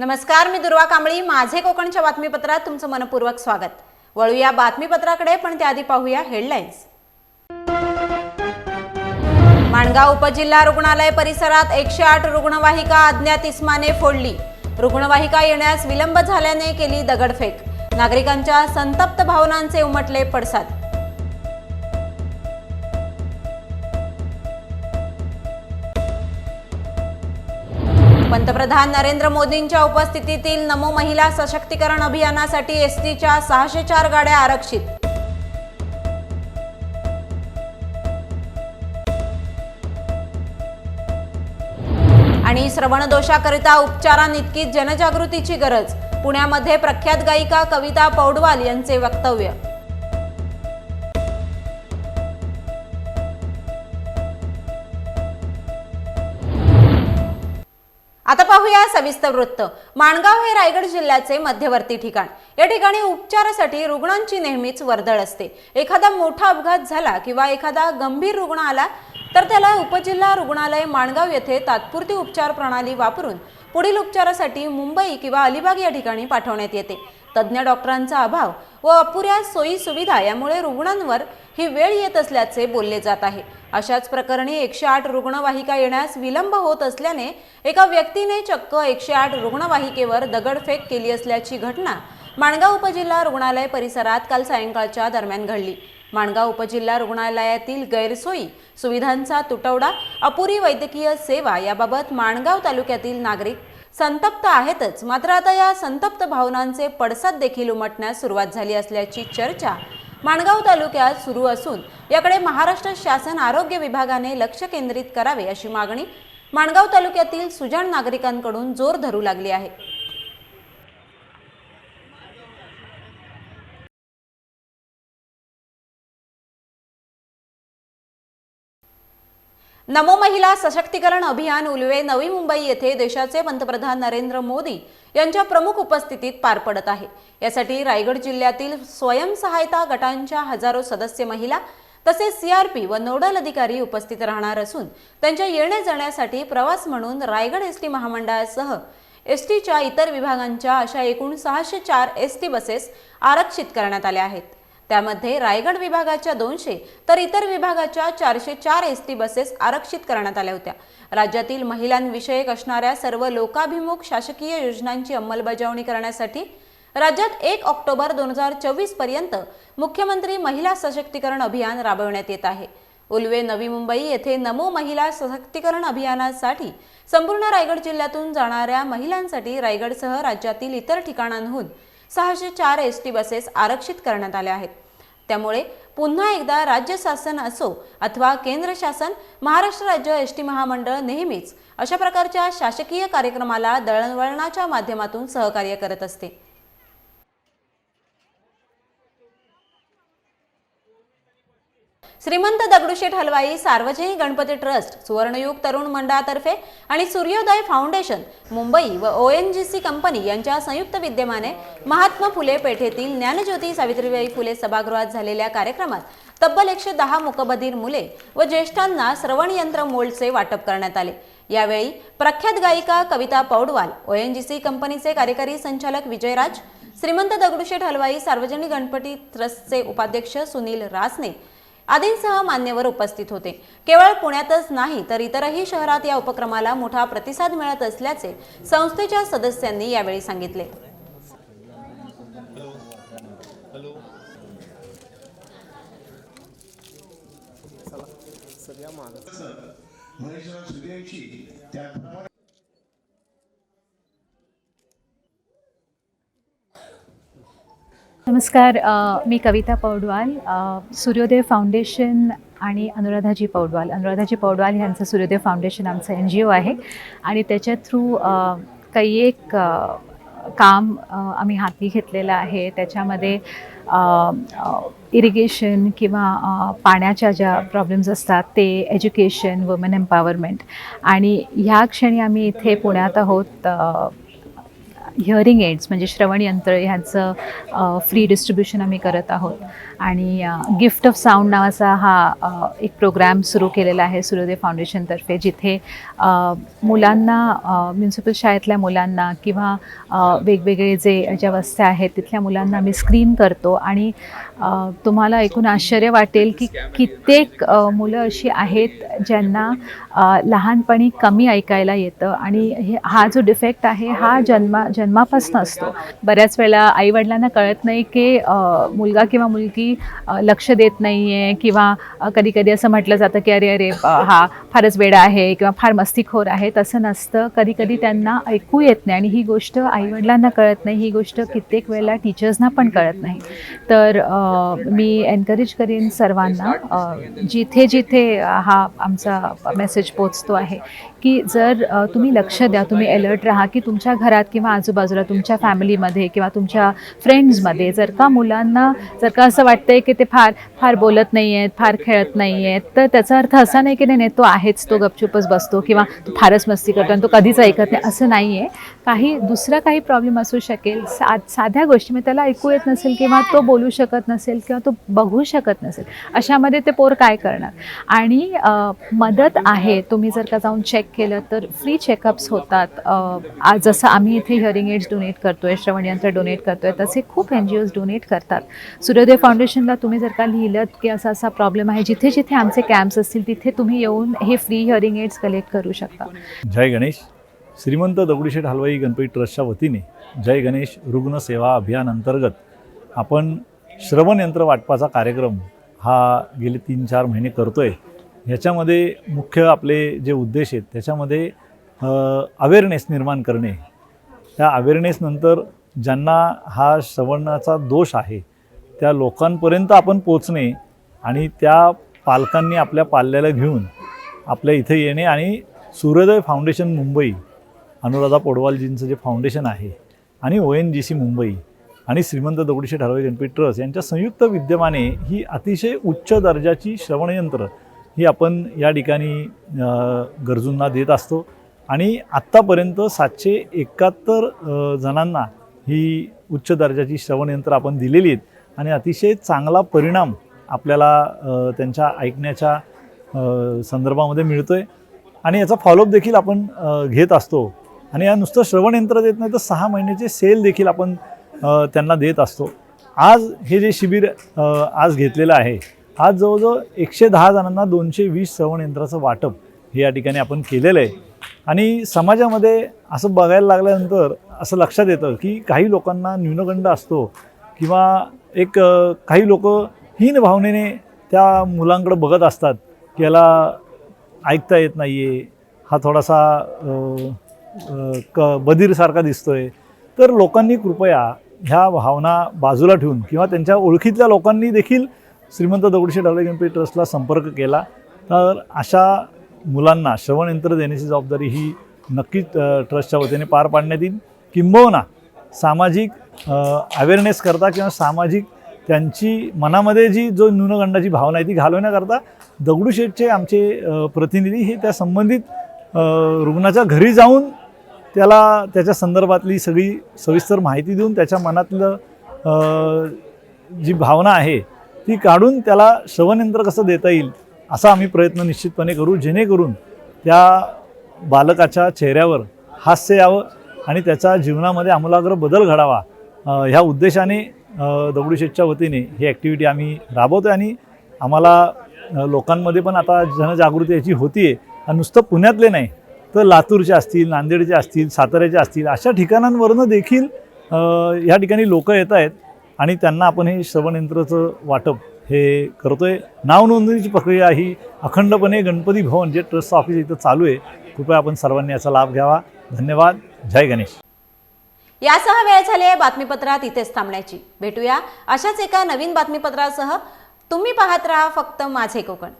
नमस्कार मी दुर्वा कांबळी. माझे कोकणच्या बातमीपत्रात तुमचं मनपूर्वक स्वागत. वळूया बातमीपत्राकडे पण त्याआधी पाहूया हेडलाईन्स माणगाव उपजिल्हा रुग्णालय परिसरात एकशे आठ रुग्णवाहिका अज्ञात इस्माने फोडली. रुग्णवाहिका येण्यास विलंब झाल्याने केली दगडफेक. नागरिकांच्या संतप्त भावनांचे उमटले पडसाद. पंतप्रधान नरेंद्र मोदींच्या उपस्थितीतील नमो महिला सशक्तीकरण अभियानासाठी एसटीच्या सहाशे चार गाड्या आरक्षित. आणि श्रवणदोषाकरिता उपचारांइतकीच जनजागृतीची गरज. पुण्यामध्ये प्रख्यात गायिका कविता पौडवाल यांचे वक्तव्य. आता पाहूया सविस्तर वृत्त. माणगाव हे रायगड जिल्ह्याचे मध्यवर्ती ठिकाण. या ठिकाणी उपचारासाठी रुग्णांची नेहमीच वर्दळ असते. एखादा मोठा अपघात झाला किंवा एखादा गंभीर रुग्ण आला तर त्याला उपजिल्हा रुग्णालय माणगाव येथे तात्पुरती उपचार प्रणाली वापरून पुढील उपचारासाठी मुंबई किंवा अलिबाग या ठिकाणी पाठवण्यात येते. तज्ज्ञ डॉक्टरांचा अभाव व अपुऱ्या सोयी सुविधा यामुळे रुग्णांवर ही वेळ येत असल्याचे बोलले जात आहे. अशाच प्रकरणी एकशे आठ रुग्णवाहिका येण्यास विलंब होत असल्याने एका व्यक्तीने चक्क एकशे आठ रुग्णवाहिकेवर दगडफेक केली असल्याची घटना माणगाव उपजिल्हा रुग्णालय परिसरात काल सायंकाळच्या दरम्यान घडली. माणगाव उपजिल्हा रुग्णालयातील गैरसोयी सुविधांचा तुटवडा अपुरी वैद्यकीय सेवा याबाबत माणगाव तालुक्यातील नागरिक संतप्त आहेतच. मात्र आता या संतप्त भावनांचे पडसाद देखील उमटण्यास सुरुवात झाली असल्याची चर्चा माणगाव तालुक्यात सुरू असून याकडे महाराष्ट्र शासन आरोग्य विभागाने लक्ष केंद्रित करावे अशी मागणी माणगाव तालुक्यातील सुजाण नागरिकांकडून जोर धरू लागली आहे. नमो महिला सशक्तीकरण अभियान उलवे नवी मुंबई येथे देशाचे पंतप्रधान नरेंद्र मोदी यांच्या प्रमुख उपस्थितीत पार पडत आहे. यासाठी रायगड जिल्ह्यातील स्वयंसहायता गटांच्या हजारो सदस्य महिला तसेच सीआरपी व नोडल अधिकारी उपस्थित राहणार असून त्यांच्या येण्या जाण्यासाठी प्रवास म्हणून रायगड एस टी महामंडळासह एस टीच्या इतर विभागांच्या अशा एकूण सहाशे चार एस टी बसेस आरक्षित करण्यात आल्या आहेत. त्यामध्ये रायगड विभागाच्या दोनशे तर इतर विभागाच्या चारशे चार एस टी बसेस आरक्षित करण्यात आल्या होत्या. राज्यातील महिलांविषयक असणाऱ्या सर्व लोकाभिमुख शासकीय योजनांची अंमलबजावणी करण्यासाठी राज्यात एक ऑक्टोबर दोन हजार चोवीसपर्यंत मुख्यमंत्री महिला सशक्तीकरण अभियान राबवण्यात येत आहे. उल्वे नवी मुंबई येथे नमो महिला सशक्तीकरण अभियानासाठी संपूर्ण रायगड जिल्ह्यातून जाणाऱ्या महिलांसाठी रायगडसह राज्यातील इतर ठिकाणांहून सहाशे चार एस टी बसेस आरक्षित करण्यात आल्या आहेत. त्यामुळे पुन्हा एकदा राज्य शासन असो अथवा केंद्र शासन महाराष्ट्र राज्य एस टी महामंडळ नेहमीच अशा प्रकारच्या शासकीय कार्यक्रमाला दळणवळणाच्या माध्यमातून सहकार्य करत असते. श्रीमंत दगडूशेठ हलवाई सार्वजनिक गणपती ट्रस्ट सुवर्णयुग तरुण मंडळातर्फे आणि सूर्योदय फाउंडेशन मुंबई व O N G C company यांच्या संयुक्त विद्यमाने महात्मा फुले पेठेतील ज्ञानज्योती सावित्रीबाई फुले सभागृहात झालेल्या कार्यक्रमात तब्बल एकशे दहा मुकबधीर मुले व ज्येष्ठांना श्रवणयंत्र मोल्डचे वाटप करण्यात आले. यावेळी प्रख्यात गायिका Kavita Paudwal O N G C कंपनीचे कार्यकारी संचालक विजयराज श्रीमंत दगडूशेठ हलवाई सार्वजनिक गणपती ट्रस्टचे उपाध्यक्ष सुनील रासने आदींसह मान्यवर उपस्थित होते. केवळ पुण्यातच नाही तर इतरही शहरात या उपक्रमाला मोठा प्रतिसाद मिळत असल्याचे संस्थेच्या सदस्यांनी यावेळी सांगितले. महेश्वरा सूर्यांची नमस्कार मी कविता पौडवाल सूर्योदय फाउंडेशन आणि अनुराधाजी पौडवाल. अनुराधाजी पौडवाल यांचं सूर्योदय फाउंडेशन आमचं एन जी ओ आहे आणि त्याच्या थ्रू काही एक काम आम्ही हाती घेतलेलं आहे. त्याच्यामध्ये इरिगेशन किंवा पाण्याच्या ज्या प्रॉब्लेम्स असतात ते एज्युकेशन वुमन एम्पॉवरमेंट आणि ह्या क्षणी आम्ही इथे पुण्यात आहोत हिअरिंग एड्स म्हणजे श्रवणयंत्र ह्याचं फ्री डिस्ट्रीब्युशन आम्ही करत आहोत. आणि गिफ्ट ऑफ साऊंड नावाचा हा एक प्रोग्राम सुरू केलेला आहे सूर्योदय फाउंडेशनतर्फे जिथे मुलांना म्युन्सिपल शाळेतल्या मुलांना किंवा वेगवेगळे जे ज्या वस्त्या आहेत तिथल्या मुलांना आम्ही स्क्रीन करतो. आणि तुम्हाला ऐकून आश्चर्य वाटेल की कित्येक मुलं अशी आहेत ज्यांना लहानपणी कमी ऐकायला येतं. आणि हे हा जो डिफेक्ट आहे हा जन्मा जन्मापासून असतो. बऱ्याच वेळेला आईवडिलांना कळत नाही की मुलगा किंवा मुलगी लक्ष देत नाही आहे किंवा कधी कधी असं म्हटलं जातं की अरे अरे हा फारच वेडा आहे किंवा फार मस्तीखोर आहे. तसं नसतं. कधी कधी त्यांना ऐकू येत नाही आणि ही गोष्ट आईवडिलांना कळत नाही. ही गोष्ट कित्येक वेळेला टीचर्सना पण कळत नाही. तर मी एनकरेज करेन सर्वांना जिथे जिथे हा आमचा मेसेज पोचतो आहे की जर तुम्ही लक्ष द्या तुम्ही अलर्ट राहा की तुमच्या घरात किंवा आजूबाजूला तुमच्या फॅमिलीमध्ये किंवा तुमच्या फ्रेंड्समध्ये जर का मुलांना जर का असं वाटतंय की ते फार फार बोलत नाही आहेत फार खेळत नाही आहेत तर त्याचा अर्थ असा नाही की नाही नाही तो आहेच तो गपचूपच बसतो किंवा तो फारच मस्ती करतो आणि तो कधीच ऐकत नाही असं नाही आहे काही दुसरा काही प्रॉब्लेम असू शकेल सा साध्या गोष्टी. मी त्याला ऐकू येत नसेल किंवा तो बोलू शकत नसेल किंवा तो बघू शकत नसेल अशामध्ये ते पोर काय करणार? आणि मदत आहे. तुम्ही जर का जाऊन चेक केलं तर फ्री चेकअप्स होतात. आज जसं आम्ही इथे हिअरिंग एड्स डोनेट करतोय श्रवणयंत्र डोनेट करतोय तसे खूप एन जी ओज डोनेट करतात. सूर्योदय फाउंडेशनला तुम्ही जर का लिहिलं की असा असा प्रॉब्लेम आहे जिथे जिथे आमचे कॅम्प्स असतील तिथे तुम्ही येऊन हे फ्री हिअरिंग एड्स कलेक्ट करू शकता. जय गणेश. श्रीमंत दगडूशेठ हलवाई गणपती ट्रस्टच्या वतीने जय गणेश रुग्ण सेवा अभियान अंतर्गत आपण श्रवण यंत्र वाटपाचा कार्यक्रम हा गेले तीन चार महिने करतो आहे ह्याच्यामध्ये मुख्य आपले जे उद्देश आहेत त्याच्यामध्ये अवेअरनेस निर्माण करणे. त्या अवेअरनेसनंतर ज्यांना हा श्रवणाचा दोष आहे त्या लोकांपर्यंत आपण पोचणे आणि त्या पालकांनी आपल्या पाल्याला घेऊन आपल्या इथे येणे आणि सूर्योदय फाउंडेशन मुंबई अनुराधा पोडवालजींचं जे फाउंडेशन आहे आणि O N G C Mumbai आणि श्रीमंत दगडूशे ठराविक गणपती ट्रस्ट यांच्या संयुक्त विद्यमाने ही अतिशय उच्च दर्जाची श्रवणयंत्र ही आपण या ठिकाणी गरजूंना देत असतो. आणि आत्तापर्यंत सातशे एकाहत्तर जणांना ही उच्च दर्जाची श्रवणयंत्र आपण दिलेली आहेत. आणि अतिशय चांगला परिणाम आपल्याला त्यांच्या ऐकण्याच्या संदर्भामध्ये मिळतो आहे आणि याचा फॉलोअप देखील आपण घेत असतो. आणि या नुसतं श्रवणयंत्र देत नाही तर सहा महिन्याचे सेल देखील आपण त्यांना देत असतो. आज हे जे शिबिर आज घेतलेलं आहे आज जवळजवळ एकशे दहा जणांना दोनशे वीस श्रवणयंत्राचं वाटप हे या ठिकाणी आपण केलेलं आहे. आणि समाजामध्ये असं बघायला लागल्यानंतर असं लक्षात येतं की काही लोकांना न्यूनगंड असतो किंवा एक काही लोक हीन भावनेने त्या मुलांकडे बघत असतात की याला ऐकता येत नाही आहे हा थोडासा क बधीरसारखा दिसतोय. तर लोकांनी कृपया ह्या भावना बाजूला ठेवून किंवा त्यांच्या ओळखीतल्या लोकांनी देखील श्रीमंत दगडूशेठ हलवाई गणपती ट्रस्टला संपर्क केला. तर अशा मुलांना श्रवणयंत्र देण्याची जबाबदारी ही नक्कीच ट्रस्टच्या वतीने पार पाडण्यात येईल. किंबहुना सामाजिक अवेअरनेस करता किंवा सामाजिक त्यांची मनामध्ये जी जो न्यूनगंडाची भावना आहे ती घालवण्याकरता दगडूशेठचे आमचे प्रतिनिधी हे त्या संबंधित रुग्णाच्या घरी जाऊन त्याला त्याच्या संदर्भातली सगळी सविस्तर माहिती देऊन त्याच्या मनातलं जी भावना आहे ती काढून त्याला श्रवणयंत्र कसं देता येईल असा आम्ही प्रयत्न निश्चितपणे करू जेणेकरून त्या बालकाच्या चेहऱ्यावर हास्य यावं आणि त्याच्या जीवनामध्ये आमूलाग्र बदल घडावा. ह्या उद्देशाने दगडूशेठच्या वतीने ही ॲक्टिव्हिटी आम्ही राबवतो आणि आम्हाला लोकांमध्ये पण आता जनजागृती याची होती आहे नुसतं पुण्यातले नाही तर लातूरचे असतील नांदेडचे असतील साताऱ्याचे असतील अशा ठिकाणांवरनं देखील ह्या ठिकाणी लोक येत आहेत आणि त्यांना आपण हे श्रवणयंत्राचं वाटप हे करतो आहे नावनोंदणीची प्रक्रिया ही अखंडपणे गणपती भवन जे ट्रस्ट ऑफिस इथं चालू आहे कृपया आपण सर्वांनी याचा लाभ घ्यावा. धन्यवाद. जय गणेश. यासह वेळ झाली आहे बातमीपत्रात इथेच थांबण्याची. भेटूया अशाच एका नवीन बातमीपत्रासह. तुम्ही पाहत राहा फक्त माझे कोकण.